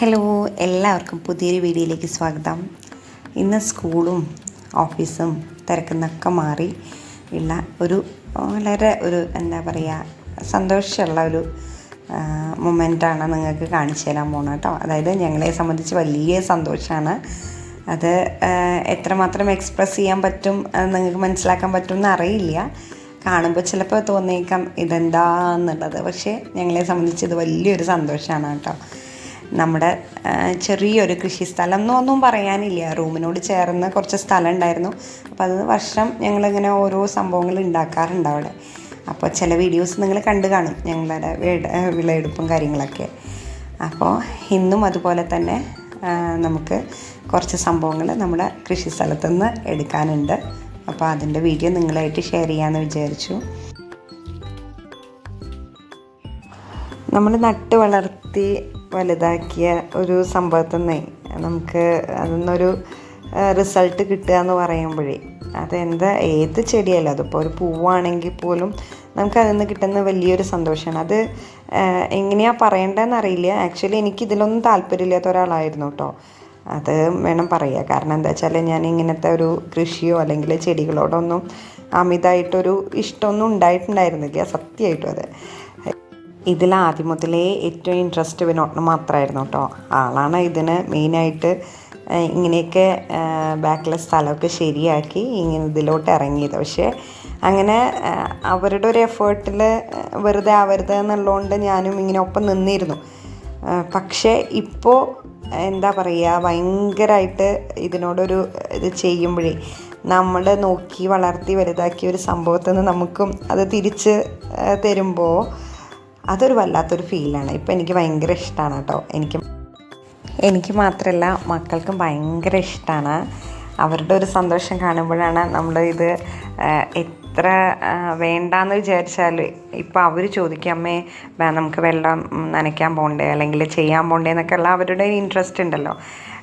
Hello എല്ലാവർക്കും പുതിയൊരു വീഡിയോയിലേക്ക് സ്വാഗതം. ഇന്ന് സ്കൂളും ഓഫീസും തിരക്കുന്നൊക്കെ മാറി ഉള്ള ഒരു വളരെ ഒരു എന്താ പറയുക സന്തോഷമുള്ള ഒരു മൊമെന്റാണ് നിങ്ങൾക്ക് കാണിച്ചു തരാൻ പോകുന്നത് കേട്ടോ. അതായത് ഞങ്ങളെ സംബന്ധിച്ച് വലിയ സന്തോഷമാണ്. അത് എത്രമാത്രം എക്സ്പ്രസ് ചെയ്യാൻ പറ്റും നിങ്ങൾക്ക് മനസ്സിലാക്കാൻ പറ്റും എന്ന് അറിയില്ല. കാണുമ്പോൾ ചിലപ്പോൾ തോന്നിയേക്കാം ഇതെന്താന്നുള്ളത്. പക്ഷേ ഞങ്ങളെ സംബന്ധിച്ച് ഇത് വലിയൊരു സന്തോഷമാണ് കേട്ടോ. നമ്മുടെ ചെറിയൊരു കൃഷി സ്ഥലം എന്നൊന്നും പറയാനില്ല. റൂമിനോട് ചേർന്ന് കുറച്ച് സ്ഥലം ഉണ്ടായിരുന്നു. അപ്പോൾ അത് വർഷം ഞങ്ങളിങ്ങനെ ഓരോ സംഭവങ്ങൾ ഉണ്ടാക്കാറുണ്ട് അവിടെ. അപ്പോൾ ചില വീഡിയോസ് നിങ്ങൾ കണ്ടു കാണും ഞങ്ങളുടെ വിളയെടുപ്പും കാര്യങ്ങളൊക്കെ. അപ്പോൾ ഇന്നും അതുപോലെ തന്നെ നമുക്ക് കുറച്ച് സംഭവങ്ങൾ നമ്മുടെ കൃഷി സ്ഥലത്തു നിന്ന് എടുക്കാനുണ്ട്. അപ്പോൾ അതിന്റെ വീഡിയോ നിങ്ങളായിട്ട് ഷെയർ ചെയ്യാമെന്ന് വിചാരിച്ചു. നമ്മൾ നട്ട് വളർത്തി വലുതാക്കിയ ഒരു സംഭവത്തിൽ നിന്നേ നമുക്ക് അതിൽ നിന്നൊരു റിസൾട്ട് കിട്ടുക എന്ന് പറയുമ്പോഴേ അതെന്താ ഏത് ചെടിയല്ല അതിപ്പോൾ ഒരു പൂവാണെങ്കിൽ പോലും നമുക്ക് അതിൽ നിന്ന് കിട്ടുന്ന വലിയൊരു സന്തോഷമാണ് അത് എങ്ങനെയാണ് പറയേണ്ടതെന്ന് അറിയില്ല. ആക്ച്വലി എനിക്ക് ഇതിലൊന്നും താല്പര്യമില്ലാത്ത ഒരാളായിരുന്നു കേട്ടോ അത് വേണം പറയുക കാരണം എന്താ വെച്ചാൽ ഞാൻ ഇങ്ങനത്തെ ഒരു കൃഷിയോ അല്ലെങ്കിൽ ചെടികളോടൊന്നും അമിതമായിട്ടൊരു ഇഷ്ടമൊന്നും ഉണ്ടായിട്ടുണ്ടായിരുന്നില്ല. സത്യമായിട്ടും അത്. ഇതിൽ ആദ്യം മുതലേ ഏറ്റവും ഇൻട്രസ്റ്റ് വിനോട്ടിന് മാത്രമായിരുന്നു കേട്ടോ. ആളാണ് ഇതിന് മെയിനായിട്ട് ഇങ്ങനെയൊക്കെ ബാക്കിലെ സ്ഥലമൊക്കെ ശരിയാക്കി ഇങ്ങനെ ഇതിലോട്ട് ഇറങ്ങിയത്. പക്ഷേ അങ്ങനെ അവരുടെ ഒരു എഫേർട്ടിൽ വെറുതെ ആവരുത് എന്നുള്ളതുകൊണ്ട് ഞാനും ഇങ്ങനെ ഒപ്പം നിന്നിരുന്നു. പക്ഷേ ഇപ്പോൾ എന്താ പറയുക ഭയങ്കരമായിട്ട് ഇതിനോടൊരു ഇത് ചെയ്യുമ്പോഴേ നമ്മൾ നോക്കി വളർത്തി വലുതാക്കിയ ഒരു സംഭവത്തിൽ നിന്ന് നമുക്കും അത് തിരിച്ച് തരുമ്പോൾ അതൊരു വല്ലാത്തൊരു ഫീലാണ് ഇപ്പം എനിക്ക് ഭയങ്കര ഇഷ്ടമാണ് കേട്ടോ. എനിക്ക് എനിക്ക് മാത്രമല്ല മക്കൾക്കും ഭയങ്കര ഇഷ്ടമാണ് അവരുടെ ഒരു സന്തോഷം കാണുമ്പോഴാണ് നമ്മൾ ഇത് എത്ര വേണ്ടാന്ന് വിചാരിച്ചാൽ ഇപ്പോൾ അവർ ചോദിക്കും അമ്മേ നമുക്ക് വെള്ളം നനയ്ക്കാൻ പോകണ്ടേ അല്ലെങ്കിൽ ചെയ്യാൻ പോകണ്ടേ എന്നൊക്കെയുള്ള അവരുടെ ഇൻട്രസ്റ്റ് ഉണ്ടല്ലോ.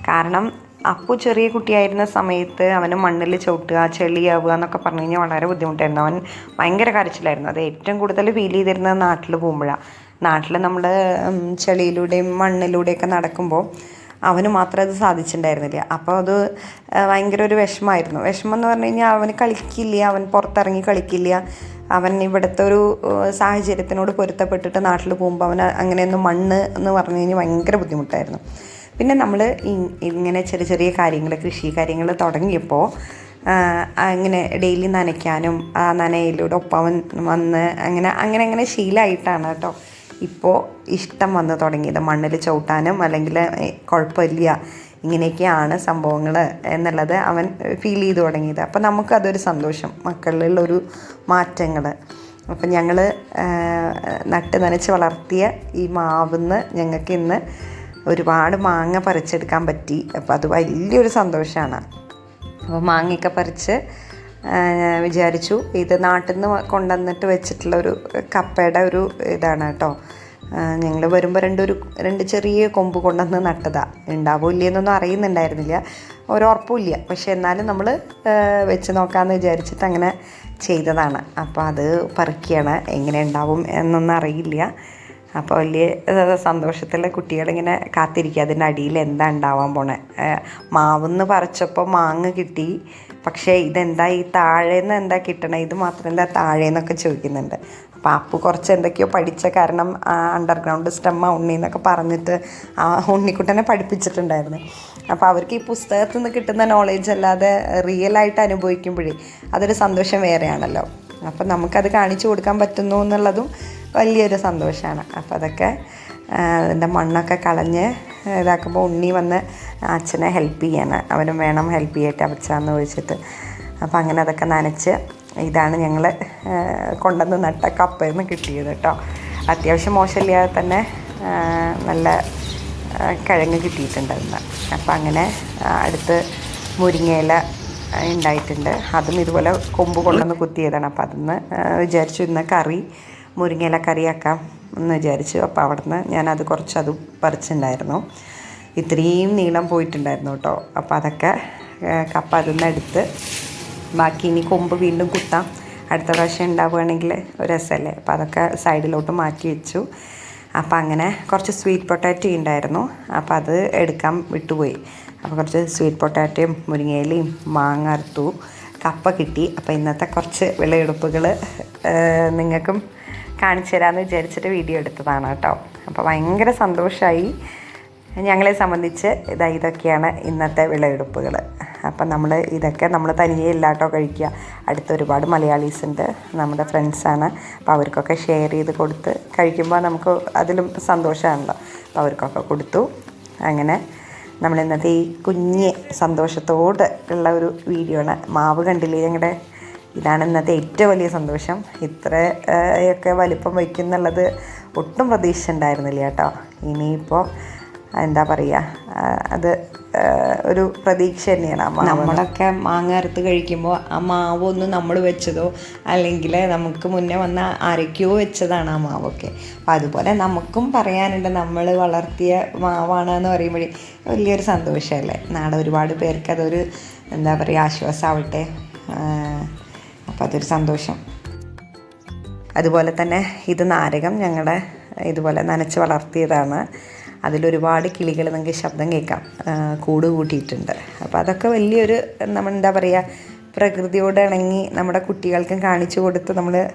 കാരണം അപ്പു ചെറിയ കുട്ടിയായിരുന്ന സമയത്ത് അവന് മണ്ണിൽ ചവിട്ടുക ചെളിയാവുക എന്നൊക്കെ പറഞ്ഞു കഴിഞ്ഞാൽ വളരെ ബുദ്ധിമുട്ടായിരുന്നു. അവൻ ഭയങ്കര കരച്ചിലായിരുന്നു. അത് ഏറ്റവും കൂടുതൽ ഫീൽ ചെയ്തിരുന്നത് നാട്ടിൽ പോകുമ്പോഴാണ് നാട്ടിൽ നമ്മൾ ചെളിയിലൂടെയും മണ്ണിലൂടെയൊക്കെ നടക്കുമ്പോൾ അവന് മാത്രമേ അത് സാധിച്ചിട്ടുണ്ടായിരുന്നില്ല. അപ്പോൾ അത് ഭയങ്കര ഒരു വിഷമമായിരുന്നു. വിഷമം എന്ന് പറഞ്ഞു കഴിഞ്ഞാൽ അവന് കളിക്കില്ല അവൻ പുറത്തിറങ്ങി കളിക്കില്ല. അവൻ ഇവിടുത്തെ ഒരു സാഹചര്യത്തിനോട് പൊരുത്തപ്പെട്ടിട്ട് നാട്ടിൽ പോകുമ്പോൾ അവൻ അങ്ങനെയൊന്നും മണ്ണ് എന്ന് പറഞ്ഞു കഴിഞ്ഞാൽ ഭയങ്കര ബുദ്ധിമുട്ടായിരുന്നു. പിന്നെ നമ്മൾ ഇങ്ങനെ ചെറിയ ചെറിയ കാര്യങ്ങൾ കൃഷി കാര്യങ്ങൾ തുടങ്ങിയപ്പോൾ അങ്ങനെ ഡെയിലി നനയ്ക്കാനും ആ നനയിലൂടെ ഒപ്പം വന്ന് അങ്ങനെ അങ്ങനെ അങ്ങനെ ശീലമായിട്ടാണ് കേട്ടോ. ഇപ്പോൾ ഇഷ്ടം വന്ന് തുടങ്ങിയത്. മണ്ണിൽ ചവിട്ടാനും അല്ലെങ്കിൽ കുഴപ്പമില്ല. ഇങ്ങനെയൊക്കെയാണ് സംഭവങ്ങൾ എന്നുള്ളത് അവൻ ഫീൽ ചെയ്ത് തുടങ്ങിയത്. അപ്പോൾ നമുക്കതൊരു സന്തോഷം. മക്കളിലുള്ളൊരു മാറ്റങ്ങൾ അപ്പം ഞങ്ങൾ നട്ട് നനച്ച് വളർത്തിയ ഈ മാവിന്ന് ഞങ്ങൾക്ക് ഇന്ന് ഒരുപാട് മാങ്ങ പറിച്ചെടുക്കാൻ പറ്റി. അപ്പോൾ അത് വലിയൊരു സന്തോഷമാണ് അപ്പോൾ മാങ്ങയൊക്കെ പറിച്ച് വിചാരിച്ചു ഇത് നാട്ടിൽ നിന്ന് കൊണ്ടുവന്നിട്ട് വെച്ചിട്ടുള്ള ഒരു കപ്പയുടെ ഒരു ഇതാണ് കേട്ടോ. ഞങ്ങൾ വരുമ്പോൾ രണ്ടൊരു രണ്ട് ചെറിയ കൊമ്പ് കൊണ്ടുവന്ന് നട്ടതാണ് ഉണ്ടാവോ ഇല്ലയെന്നൊന്നും അറിയുന്നുണ്ടായിരുന്നില്ല. ഒരുറപ്പുമില്ല പക്ഷെ എന്നാലും നമ്മൾ വെച്ച് നോക്കാമെന്ന് വിചാരിച്ചിട്ട് അങ്ങനെ ചെയ്തതാണ്. അപ്പോൾ അത് പറിക്കുകയാണ് എങ്ങനെ ഉണ്ടാവും എന്നൊന്നും അറിയില്ല. അപ്പോൾ വലിയ സന്തോഷത്തിൽ കുട്ടികളിങ്ങനെ കാത്തിരിക്കുക. അടിയിൽ എന്താ ഉണ്ടാവാൻ പോണേ? മാവെന്ന് പറിച്ചപ്പോൾ മാങ്ങ കിട്ടി. പക്ഷേ ഇതെന്താ ഈ താഴേന്ന് എന്താ കിട്ടണേ? ഇത് മാത്രം എന്താ താഴേന്നൊക്കെ ചോദിക്കുന്നുണ്ട്. അപ്പോൾ അപ്പു കുറച്ച് എന്തൊക്കെയോ പഠിച്ച കാരണം അണ്ടർഗ്രൗണ്ട് സ്റ്റമ്മ ഉണ്ണി എന്നൊക്കെ പറഞ്ഞിട്ട് ആ ഉണ്ണിക്കുട്ടനെ പഠിപ്പിച്ചിട്ടുണ്ടായിരുന്നു. അപ്പോൾ അവർക്ക് ഈ പുസ്തകത്തിൽ നിന്ന് കിട്ടുന്ന നോളേജ് അല്ലാതെ റിയൽ ആയിട്ട് അനുഭവിക്കുമ്പോഴേ അതൊരു സന്തോഷം വേറെയാണല്ലോ. അപ്പം നമുക്കത് കാണിച്ചു കൊടുക്കാൻ പറ്റുന്നു എന്നുള്ളതും വലിയൊരു സന്തോഷമാണ്. അപ്പോൾ അതൊക്കെ അതിന്റെ മണ്ണൊക്കെ കളഞ്ഞ് ഇതാക്കുമ്പോൾ ഉണ്ണി വന്ന് അച്ഛനെ ഹെൽപ്പ് ചെയ്യാണ്. അവനും വേണം ഹെൽപ്പ് ചെയ്യട്ടെ അച്ഛന്ന് ചോദിച്ചിട്ട് അപ്പോൾ അങ്ങനെ അതൊക്കെ നനച്ച് ഇതാണ് ഞങ്ങൾ കൊണ്ടുവന്ന് നട്ട കപ്പയിൽ നിന്ന് കിട്ടിയത് കേട്ടോ. അത്യാവശ്യം മോശമില്ലാതെ തന്നെ നല്ല കിഴങ്ങ് കിട്ടിയിട്ടുണ്ടായിരുന്നു. അപ്പോൾ അങ്ങനെ അടുത്ത് മുരിങ്ങയില ഉണ്ടായിട്ടുണ്ട്. അതും ഇതുപോലെ കൊമ്പ് കൊണ്ടുവന്ന് കുത്തിയതാണ്. അപ്പോൾ അതിന്ന് വിചാരിച്ചു ഇന്ന് കറി മുരിങ്ങയില കറിയാക്കാം എന്ന് വിചാരിച്ചു. അപ്പോൾ അവിടുന്ന് ഞാനത് കുറച്ച് അത് പറിച്ചിട്ടുണ്ടായിരുന്നു. ഇത്രയും നീളം പോയിട്ടുണ്ടായിരുന്നു കേട്ടോ. അപ്പോൾ അതൊക്കെ കപ്പ അതിൽ എടുത്ത് ബാക്കി ഇനി കൊമ്പ് വീണ്ടും കുത്താം. അടുത്ത പ്രാവശ്യം ഉണ്ടാവുകയാണെങ്കിൽ ഒരു രസമല്ലേ? അപ്പോൾ അതൊക്കെ സൈഡിലോട്ട് മാറ്റി വെച്ചു. അപ്പോൾ അങ്ങനെ കുറച്ച് സ്വീറ്റ് പൊട്ടാറ്റോ ഉണ്ടായിരുന്നു. അപ്പോൾ അത് എടുക്കാൻ വിട്ടുപോയി. അപ്പോൾ കുറച്ച് സ്വീറ്റ് പൊട്ടാറ്റോയും മുരിങ്ങയിലയും മാങ്ങ അറുത്തു. കപ്പ കിട്ടി. അപ്പോൾ ഇന്നത്തെ കുറച്ച് വിളയെടുപ്പുകൾ നിങ്ങൾക്കും കാണിച്ചു തരാമെന്ന് വിചാരിച്ചിട്ട് വീഡിയോ എടുത്തതാണ് കേട്ടോ. അപ്പോൾ ഭയങ്കര സന്തോഷമായി ഞങ്ങളെ സംബന്ധിച്ച് ഇതാ ഇതൊക്കെയാണ് ഇന്നത്തെ വിളവെടുപ്പുകൾ അപ്പം നമ്മൾ ഇതൊക്കെ നമ്മൾ തനിയെ ഇല്ലാട്ടോ കഴിക്കുക. അടുത്ത ഒരുപാട് മലയാളീസ് ഉണ്ട്. നമ്മുടെ ഫ്രണ്ട്സാണ് അപ്പോൾ അവർക്കൊക്കെ ഷെയർ ചെയ്ത് കൊടുത്ത് കഴിക്കുമ്പോൾ നമുക്ക് അതിലും സന്തോഷമാണല്ലോ. അപ്പോൾ അവർക്കൊക്കെ കൊടുത്തു. അങ്ങനെ നമ്മൾ ഇന്നത്തെ ഈ കുഞ്ഞ് സന്തോഷത്തോട് ഉള്ള ഒരു വീഡിയോ ആണ്. മാവ് കണ്ടില്ലേ ഞങ്ങളുടെ ഇതാണ് ഇന്നത്തെ ഏറ്റവും വലിയ സന്തോഷം. ഇത്രയൊക്കെ വലിപ്പം വയ്ക്കും എന്നുള്ളത് ഒട്ടും പ്രതീക്ഷ ഉണ്ടായിരുന്നില്ല കേട്ടോ. ഇനിയിപ്പോൾ എന്താ പറയുക അത് ഒരു പ്രതീക്ഷ തന്നെയാണ് നമ്മളൊക്കെ മാങ്ങ അറുത്ത് കഴിക്കുമ്പോൾ ആ മാവ് ഒന്ന് നമ്മൾ വെച്ചതോ അല്ലെങ്കിൽ നമുക്ക് മുന്നേ വന്ന അരയ്ക്കോ വെച്ചതാണ് ആ മാവൊക്കെ. അപ്പം അതുപോലെ നമുക്കും പറയാനുണ്ട് നമ്മൾ വളർത്തിയ മാവാണ് എന്ന് പറയുമ്പോഴേ വലിയൊരു സന്തോഷമല്ലേ നാളെ ഒരുപാട് പേർക്ക് അതൊരു എന്താ പറയുക ആശ്വാസമാവട്ടെ അപ്പം അതൊരു സന്തോഷം. അതുപോലെ തന്നെ ഇത് നാരകം ഞങ്ങളുടെ ഇതുപോലെ നനച്ച് വളർത്തിയതാണ്. അതിലൊരുപാട് കിളികൾ നിങ്ങൾക്ക് ശബ്ദം കേൾക്കാം. കൂട് കൂട്ടിയിട്ടുണ്ട്. അപ്പോൾ അതൊക്കെ വലിയൊരു നമ്മൾ എന്താ പറയുക പ്രകൃതിയോട് ഇണങ്ങി നമ്മുടെ കുട്ടികൾക്കും കാണിച്ചു കൊടുത്ത് നമ്മൾ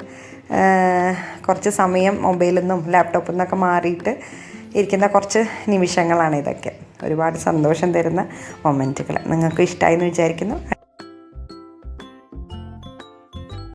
കുറച്ച് സമയം മൊബൈലിൽ നിന്നും ലാപ്ടോപ്പിൽ നിന്നൊക്കെ മാറിയിട്ട് ഇരിക്കുന്ന കുറച്ച് നിമിഷങ്ങളാണ് ഇതൊക്കെ. ഒരുപാട് സന്തോഷം തരുന്ന മൊമെന്റുകൾ നിങ്ങൾക്ക് ഇഷ്ടമായി എന്ന് വിചാരിക്കുന്നു.